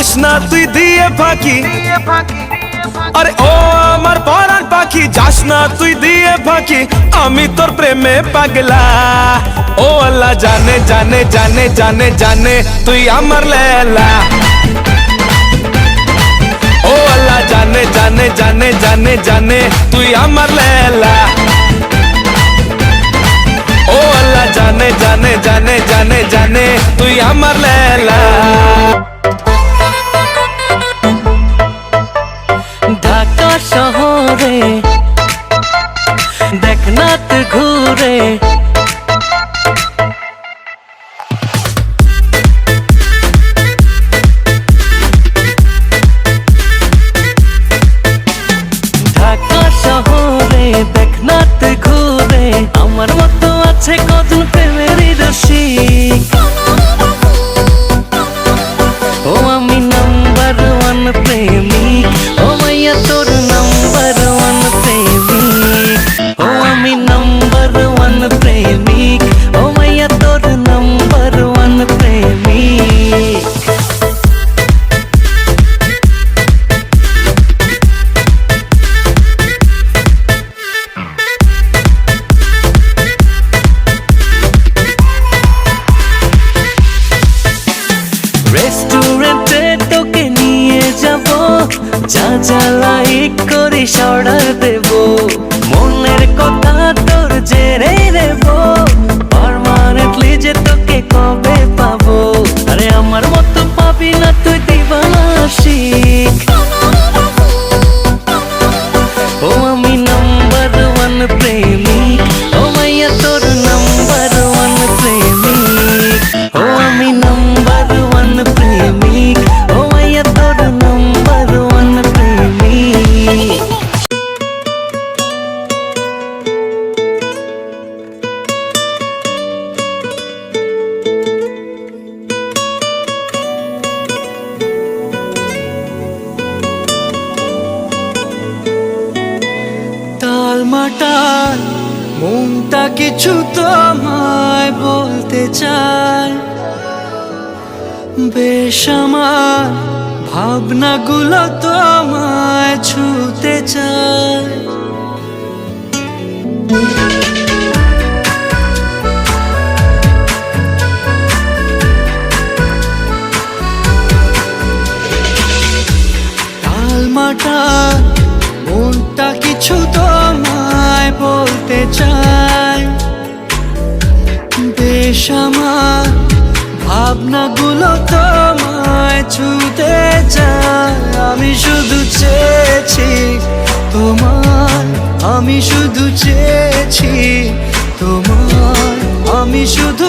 যাস না তুই দিয়ে ফাঁকি আরে ও আমার পরার পাখি যাস না তুই দিয়ে ফাঁকি আমি তোর প্রেমে পাগলা ও আল্লাহ জানে জানে জানে জানে জানে তুই আমার লেলা ও আল্লাহ জানে জানে জানে জানে জানে তুই আমার লেলা ও আল্লাহ জানে জানে জানে জানে জানে তুই আমার লেলা শহরে দেখনাথ ঘুরে। ঢাকা শহরে দেখনাথ ঘুরে। আমার মতো আছে কজন যা করি সড়া দেব। মনের কথা তোর জেনে তাল মাটাল মনটা কিছু তোমায় বলতে চায়। বেশ আমার ভাবনাগুলো তোমায় ছুতে চায়। বেশ আমার, ভাবনাগুলো তোমায় ছুতে চায়। আমি শুধু চেয়েছি তোমার আমি শুধু চেয়েছি তোমার আমি শুধু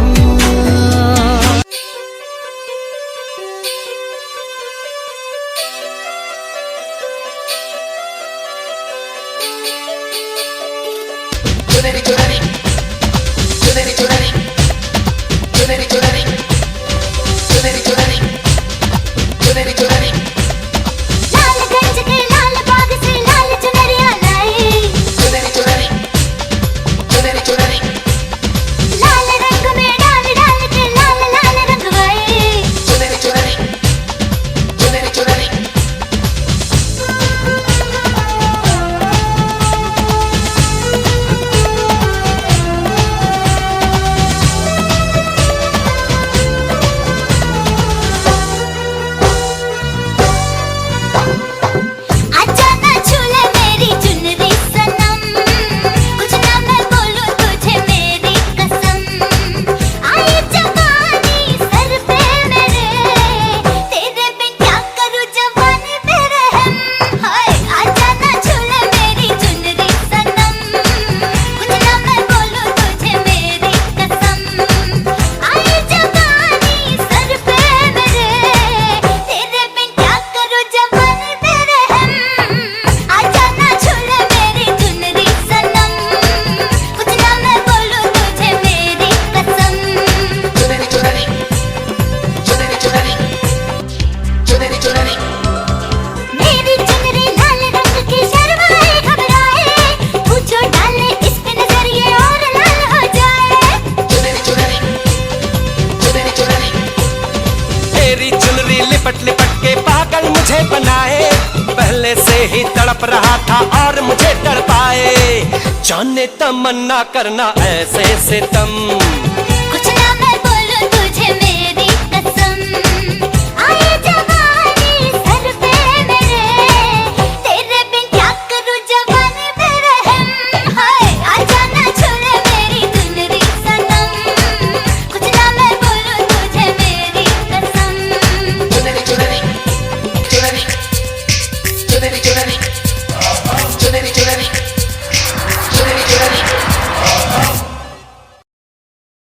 तड़प रहा था और मुझे तड़पाए। जाने तमन्ना करना ऐसे सितम